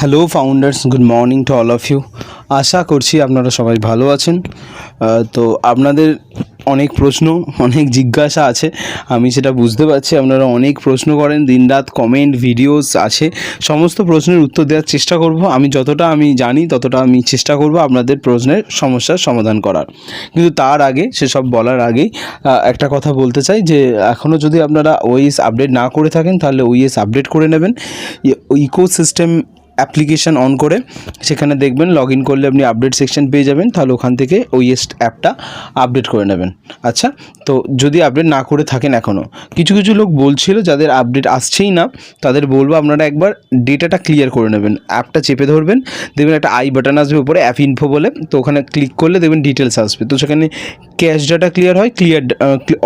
Hello founders good morning to all of you আশা করছি আপনারা সবাই ভালো আছেন। তো আপনাদের অনেক প্রশ্ন, অনেক জিজ্ঞাসা আছে। আমি সেটা বুঝতে পারছি। আপনারা অনেক প্রশ্ন করেন, দিনরাত কমেন্ট ভিডিওস আছে। সমস্ত প্রশ্নের উত্তর দেওয়ার চেষ্টা করব। আমি যতটা আমি জানি, ততটা আমি চেষ্টা করব আপনাদের প্রশ্নের সমস্যার সমাধান করার। কিন্তু তার আগে, সেসব বলার আগেই একটা কথা বলতে চাই যে এখনও যদি আপনারা ওইএস আপডেট না করে থাকেন, তাহলে ওইএস আপডেট করে নেবেন। ইকো সিস্টেম অ্যাপ্লিকেশান অন করে সেখানে দেখবেন লগ করলে আপনি আপডেট সেকশন পেয়ে যাবেন, তাহলে ওখান থেকে ওইএস অ্যাপটা আপডেট করে নেবেন। আচ্ছা তো যদি আপডেট না করে থাকেন এখনও কিছু কিছু লোক বলছিল যাদের আপডেট আসছেই না, তাদের বলব আপনারা একবার ডেটাটা ক্লিয়ার করে নেবেন অ্যাপটা চেপে ধরবেন, দেখবেন একটা আই বাটন আসবে উপরে অ্যাপ ইনফো বলে, তো ওখানে ক্লিক করলে দেখবেন ডিটেলস আসবে। তো সেখানে ক্যাশ ডাটা ক্লিয়ার হয় ক্লিয়ার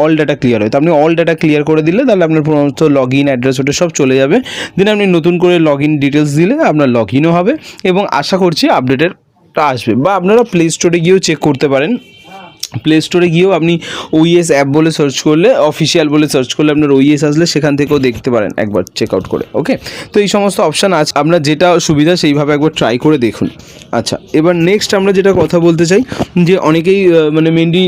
অল ডাটা ক্লিয়ার হয়। তো আপনি অল ডাটা ক্লিয়ার করে দিলে, তাহলে আপনার সমস্ত লগ ইন অ্যাড্রেস ওটা সব চলে যাবে। দেন আপনি নতুন করে লগ ইন ডিটেলস দিলে আপনার লগ ইনও হবে এবং আশা করছি আপডেটেরটা আসবে বা আপনারা প্লে স্টোরে গিয়েও চেক করতে পারেন। প্লে স্টোরে গিয়েও আপনি ওইএস অ্যাপ বলে সার্চ করলে অফিসিয়াল বলে সার্চ করলে আপনার ওইএস আসলে সেখান থেকেও দেখতে পারেন একবার চেক আউট করে ওকে তো এই সমস্ত অপশান আছে আপনার যেটা সুবিধা সেইভাবে একবার ট্রাই করে দেখুন। আচ্ছা এবার নেক্সট আমরা যেটা কথা বলতে চাই, যে অনেকেই মানে মেনলি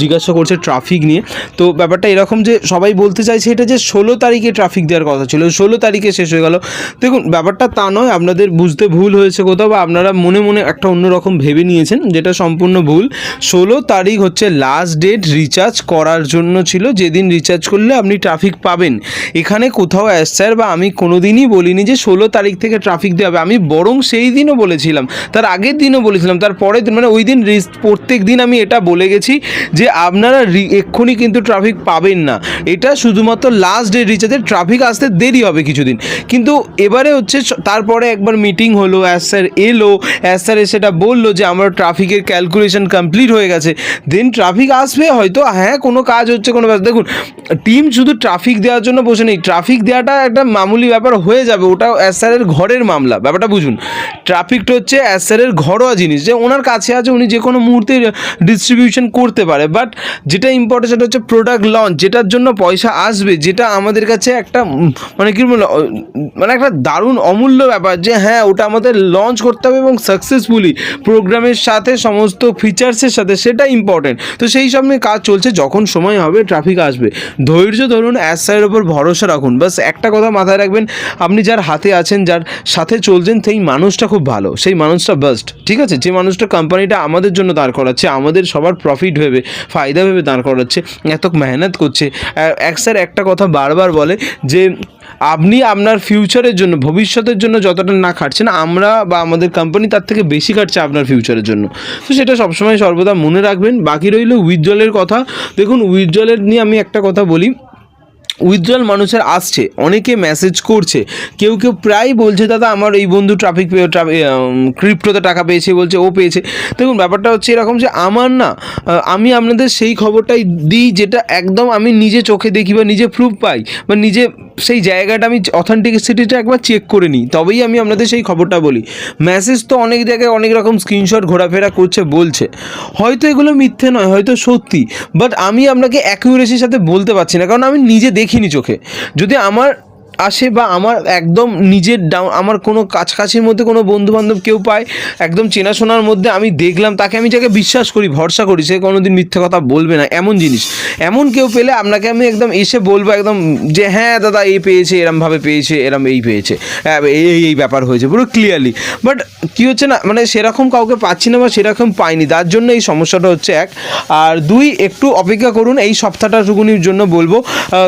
জিজ্ঞাসা করছে ট্রাফিক নিয়ে। তো ব্যাপারটা এরকম যে সবাই বলতে চাইছে এটা যে ষোলো তারিখে ট্রাফিক দেওয়ার কথা ছিল, ষোলো তারিখে শেষ হয়ে গেল। দেখুন, ব্যাপারটা তা নয়, আপনাদের বুঝতে ভুল হয়েছে কোথাও বা আপনারা মনে মনে একটা অন্যরকম ভেবে নিয়েছেন, যেটা সম্পূর্ণ ভুল। ষোলো তারিখ হচ্ছে লাস্ট ডেট রিচার্জ করার জন্য ছিল, যেদিন রিচার্জ করলে আপনি ট্রাফিক পাবেন। এখানে কোথাও অ্যাস স্যার বা আমি কোনো দিনই বলিনি যে ষোলো তারিখ থেকে ট্রাফিক দেওয়া হবে। আমি বরং সেই দিনও বলেছিলাম, তার আগের দিনও বলেছিলাম, তার পরের দিন মানে ওই দিন প্রত্যেক দিন আমি এটা বলে গেছি যে আপনারা এক্ষুনি কিন্তু ট্রাফিক পাবেন না। এটা শুধুমাত্র লাস্ট ডে রিচার্জের ট্রাফিক আসতে দেরি হবে কিছুদিন। কিন্তু এবারে হচ্ছে তারপরে একবার মিটিং হলো অ্যাস স্যার এলো অ্যাস স্যার সেটা বলল যে আমার ট্রাফিকের ক্যালকুলেশন কমপ্লিট হয়ে গেছে। দেন ট্রাফিক আসবে, হয়তো হ্যাঁ কোনো কাজ হচ্ছে, কোনো ব্যাপার। দেখুন টিম শুধু ট্রাফিক দেওয়ার জন্য বসে নেই। ট্রাফিক দেওয়াটা একটা মামুলি ব্যাপার হয়ে যাবে। ওটা অ্যাস স্যারের ঘরের মামলা, ব্যাপারটা বুঝুন। ট্রাফিকটা হচ্ছে অ্যাস স্যারের ঘরোয়া জিনিস। যে ওনার কাছে আছে, উনি যে কোনো মুহূর্তে ডিস্ট্রিবিউশন করতে পারে। বাট যেটা ইম্পর্টেন্ট সেটা হচ্ছে প্রোডাক্ট লঞ্চ যেটার জন্য পয়সা আসবে, যেটা আমাদের কাছে একটা মানে কী বলব মানে একটা দারুণ অমূল্য ব্যাপার। যে হ্যাঁ ওটা আমাদের লঞ্চ করতে হবে এবং সাকসেসফুলি প্রোগ্রামের সাথে, সমস্ত ফিচার্সের সাথে, সেটা ইম্পর্টেন্ট তো সেই সব নিয়ে কাজ চলছে, যখন সময় হবে ট্রাফিক আসবে। ধৈর্য ধরুন অ্যাস স্যারের ওপর ভরসা রাখুন। বাস একটা কথা মাথায় রাখবেন, আপনি যার হাতে আছেন, যার সাথে চলছেন, সেই মানুষটা খুব ভালো। সেই মানুষটা বেস্ট ঠিক আছে? যে মানুষটা কোম্পানিটা আমাদের জন্য দাঁড় করাচ্ছে, আমাদের সবার প্রফিট ভেবে, ফায়দা ভেবে দাঁড় করাচ্ছে, এত মেহনত করছে। এক স্যার একটা কথা বারবার বলে যে আপনি আপনার ফিউচারের জন্য, ভবিষ্যতের জন্য যতটা না খাটছেন, আমরা বা আমাদের কোম্পানি তার থেকে বেশি খাটছে আপনার ফিউচারের জন্য। তো সেটা সবসময় সর্বদা মনে রাখবেন। বাকি রইল উইথড্রলের কথা। দেখুন উইথড্রলের নিয়ে আমি একটা কথা বলি। উইথড্রল মানুষের আসছে, অনেকে মেসেজ করছে। কেউ কেউ প্রায় বলছে, দাদা, আমার এই বন্ধু ট্রাফিক ক্রিপ্টোতে টাকা পেয়েছে বলছে, ও পেয়েছে। দেখুন, ব্যাপারটা হচ্ছে এরকম যে আমার না আমি আপনাদের সেই খবরটাই দিই, যেটা একদম আমি নিজে চোখে দেখি বা নিজে প্রুফ পাই বা নিজে সেই জায়গাটা আমি অথেন্টিসিটিটা একবার চেক করে নিই। তবেই আমি আপনাদের সেই খবরটা বলি। মেসেজ তো অনেক জায়গায় অনেক রকম স্ক্রিনশট ঘোরাফেরা করছে, বলছে। হয়তো এগুলো মিথ্যে নয়, হয়তো সত্যি। বাট আমি আপনাকে অ্যাকিউরেসির সাথে বলতে পারছি না, কারণ আমি নিজে দেখিনি চোখে। যদি আমার আসে বা আমার একদম নিজের ডাউন আমার কোনো কাছাকাছির মধ্যে কোনো বন্ধু বান্ধব কেউ পায় একদম চেনাশোনার মধ্যে আমি দেখলাম তাকে আমি যাকে বিশ্বাস করি ভরসা করি সে কোনো দিন মিথ্যে কথা বলবে না এমন জিনিস। এমন কেউ পেলে আপনাকে আমি একদম এসে বলব একদম যে হ্যাঁ দাদা এই পেয়েছে এরমভাবে পেয়েছে এরম এই পেয়েছে হ্যাঁ, এই এই ব্যাপার হয়েছে। পুরো ক্লিয়ারলি বাট কী হচ্ছে না মানে সেরকম কাউকে পাচ্ছি না বা সেরকম পাইনি তার জন্য এই সমস্যাটা হচ্ছে এক। আর দুই একটু অপেক্ষা করুন এই সপ্তাহটাটুকুনির জন্য বলব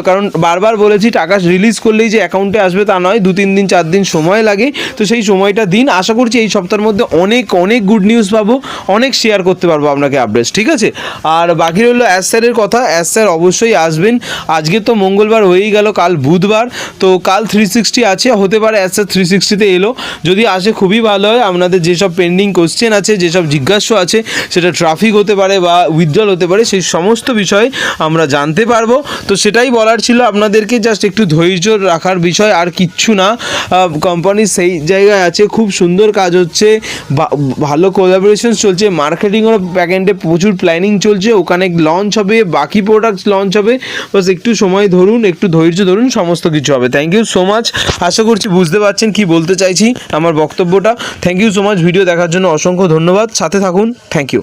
কারণ বারবার বলেছি টাকা রিলিজ করলেই যে অ্যাকাউন্টে আসবে তা নয়, দু, তিন দিন, চার দিন সময় লাগে। তো সেই সময়টা দিন। আশা করছি এই সপ্তাহের মধ্যে অনেক অনেক গুড নিউজ পাবো, অনেক শেয়ার করতে পারব আপনাকে আপডেটস ঠিক আছে? আর বাকি রইল অ্যাস স্যারের কথা। অ্যাস স্যার অবশ্যই আসবেন। আজকে তো মঙ্গলবার হয়েই গেল, কাল বুধবার। তো কাল থ্রি সিক্সটি আছে, হতে পারে অ্যাস স্যার থ্রি সিক্সটিতে এলো। যদি আসে খুবই ভালো হয়। আপনাদের যেসব পেন্ডিং কোশ্চেন আছে, যেসব জিজ্ঞাস্য আছে, সেটা ট্রাফিক হতে পারে বা উইথড্রল হতে পারে, সেই সমস্ত বিষয়ে আমরা জানতে পারব। তো সেটাই বলার ছিল আপনাদেরকে। জাস্ট একটু ধৈর্য রাখার দেখার বিষয় আর কিচ্ছু না। কোম্পানি সেই জায়গায় আছে, খুব সুন্দর কাজ হচ্ছে ভালো কোলাবোরেশন চলছে মার্কেটিংয়ের ব্যাকেন্ডে প্রচুর প্ল্যানিং চলছে, ওখানে লঞ্চ হবে, বাকি প্রোডাক্টস লঞ্চ হবে, বাস একটু সময় ধরুন, একটু ধৈর্য ধরুন, সমস্ত কিছু হবে। থ্যাংক ইউ সো মাচ আশা করছি বুঝতে পারছেন কি বলতে চাইছি আমার বক্তব্যটা। Thank you so much video দেখার জন্য অসংখ্য ধন্যবাদ। সাথে থাকুন। Thank you